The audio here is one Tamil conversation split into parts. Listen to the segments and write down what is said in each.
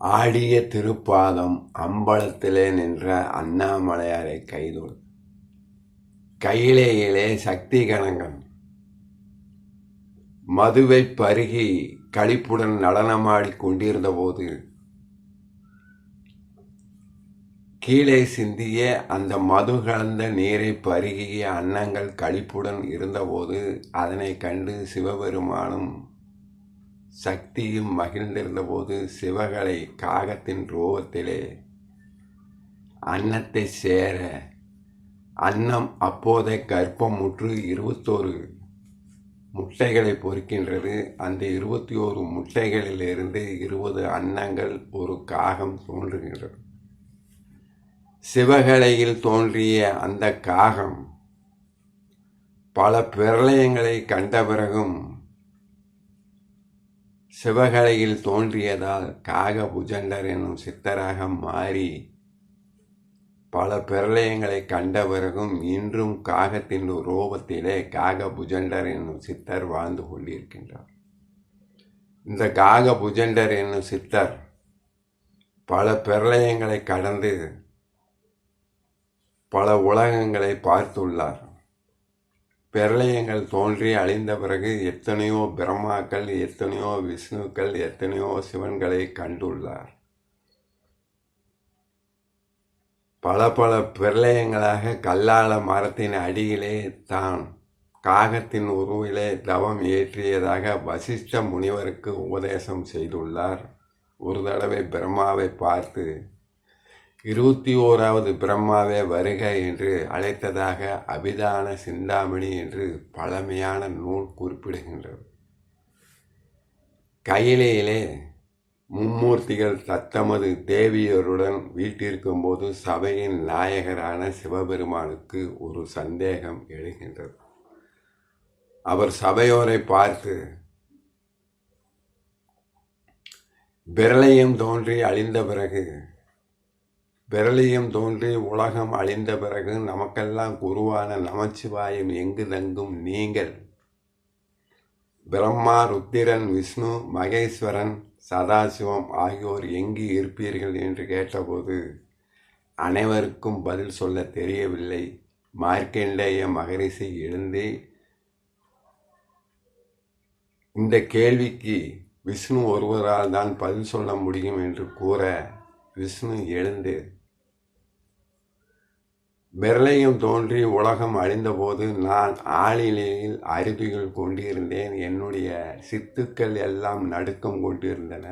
ஆடிய திருப்பாதம் அம்பலத்திலே நின்ற அண்ணாமலையாரை கைதொழு கையிலேயிலே சக்தி கணங்கன் மதுவை பருகி களிப்புடன் நடனமாடி கொண்டிருந்த போது கீழே சிந்திய அந்த மது கலந்த நீரை பருகிய அன்னங்கள் களிப்புடன் இருந்தபோது அதனை கண்டு சிவபெருமானும் சக்தியும் மகிழ்ந்திருந்தபோது சிவகலை காகத்தின் ரூபத்திலே அன்னத்தை சேர அன்னம் அப்போதே கர்ப்பமுற்று இருபத்தோரு முட்டைகளை பொறுக்கின்றது. அந்த இருபத்தி ஓரு முட்டைகளிலிருந்து இருபது அன்னங்கள் ஒரு காகம் தோன்றுகின்றது. சிவகலையில் தோன்றிய அந்த காகம் பல பிரளயங்களை கண்ட பிறகும் சிவகலையில் தோன்றியதால் காக புஜண்டர் என்னும் சித்தராக மாறி பல பிரளயங்களை கண்ட பிறகும் இன்றும் காகத்தின் ரூபத்திலே காக புஜண்டர் என்னும் சித்தர் வாழ்ந்து கொண்டிருக்கின்றார். இந்த காக புஜண்டர் என்னும் சித்தர் பல பிரளயங்களை கடந்து பல உலகங்களை பார்த்துள்ளார். பிரளயங்கள் தோன்றி அழிந்த பிறகு எத்தனையோ பிரம்மாக்கள் எத்தனையோ விஷ்ணுக்கள் எத்தனையோ சிவன்களை கண்டுள்ளார். பல பல பிரளயங்களாக கல்லால மரத்தின் அடியிலே தான் காகத்தின் உருவிலே தவம் ஏற்றியதாக வசிஷ்ட முனிவருக்கு உபதேசம் செய்துள்ளார். ஒரு தடவை பிரம்மாவை பார்த்து இருபத்தி ஓராவது பிரம்மாவே வருக என்று அழைத்ததாக அபிதான சிந்தாமணி என்று பழமையான நூல் குறிப்பிடுகின்றது. கையிலேயிலே மும்மூர்த்திகள் தத்தமது தேவியருடன் வீட்டிற்கும்போது சபையின் நாயகரான சிவபெருமானுக்கு ஒரு சந்தேகம் எழுகின்றது. அவர் சபையோரை பார்த்து பிரளயம் தோன்றி அழிந்த பிறகு விரலியம் தோன்றி உலகம் அழிந்த பிறகு நமக்கெல்லாம் குருவான நமச்சிவாயம் எங்கு தங்கும் நீங்கள்? பிரம்மா ருத்திரன் விஷ்ணு மகேஸ்வரன் சதாசிவம் ஆகியோர் எங்கு இருப்பீர்கள் என்று கேட்டபோது அனைவருக்கும் பதில் சொல்ல தெரியவில்லை. மார்க்கண்டேய மகரிஷி எழுந்து இந்த கேள்விக்கு விஷ்ணு ஒருவரால் தான் பதில் சொல்ல முடியும் என்று கூற விஷ்ணு எழுந்து பிரளயம் தோன்றி உலகம் அழிந்தபோது நான் ஆளிலையில் அருவிகள் கொண்டிருந்தேன். என்னுடைய சித்துக்கள் எல்லாம் நடுக்கம் கொண்டிருந்தன.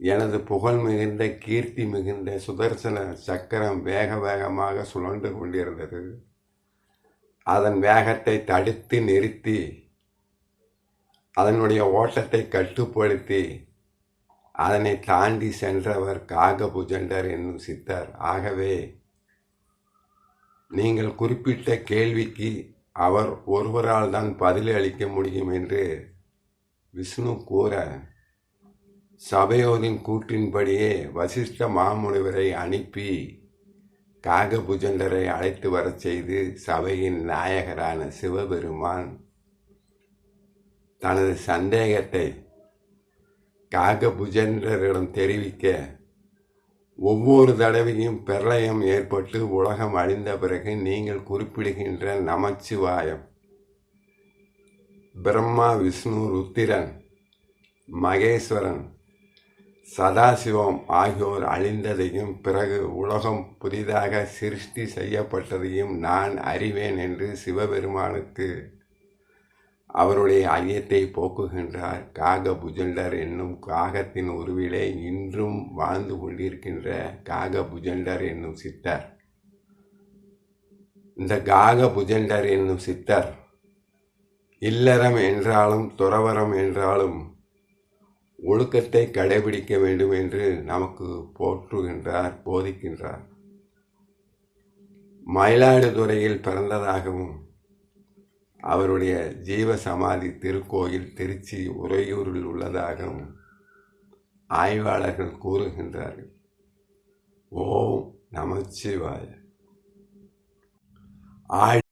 எனது புகழ் மிகுந்த கீர்த்தி மிகுந்த சுதர்சன சக்கரம் வேக வேகமாக சுழன்று கொண்டிருந்தது. அதன் வேகத்தை தடுத்து நிறுத்தி அதனுடைய ஓட்டத்தை கட்டுப்படுத்தி அதனை தாண்டி சென்றவர் காகபுஜண்டர் என்னும் சித்தர். ஆகவே நீங்கள் குறிப்பிட்ட கேள்விக்கு அவர் ஒருவரால் தான் பதில் அளிக்க முடியும் என்று விஷ்ணு கூற சபையோரின் கூற்றின்படியே வசிஷ்ட மாமுனிவரை அனுப்பி காகபுஜண்டரை அழைத்து வரச் செய்து சபையின் நாயகரான சிவபெருமான் தனது சந்தேகத்தை காகபுஜண்டரிடம் தெரிவிக்க ஒவ்வொரு தடவையும் பிரளயம் ஏற்பட்டு உலகம் அழிந்த பிறகு நீங்கள் குறிப்பிடுகின்ற நமச்சிவாயம். பிரம்மா விஷ்ணு ருத்திரன் மகேஸ்வரன் சதாசிவம் ஆகியோர் அழிந்ததையும் பிறகு உலகம் புதிதாக சிருஷ்டி செய்யப்பட்டதையும் நான் அறிவேன் என்று சிவபெருமானுக்கு அவருடைய ஐயத்தை போக்குகின்றார். காக புஜண்டர் என்னும் காகத்தின் உருவிலே இன்றும் வாழ்ந்து கொண்டிருக்கின்ற காக புஜண்டர் என்னும் சித்தர். இந்த காக புஜண்டர் என்னும் சித்தர் இல்லறம் என்றாலும் துறவரம் என்றாலும் ஒழுக்கத்தை கடைபிடிக்க வேண்டும் என்று நமக்கு போற்றுகின்றார் போதிக்கின்றார். மயிலாடுதுறையில் பிறந்ததாகவும் அவருடைய ஜீவ சமாதி திருக்கோயில் திருச்சி உறையூரில் உள்ளதாகவும் ஆய்வாளர்கள் கூறுகின்றார்கள். ஓம் நமச்சிவாய. ஆய்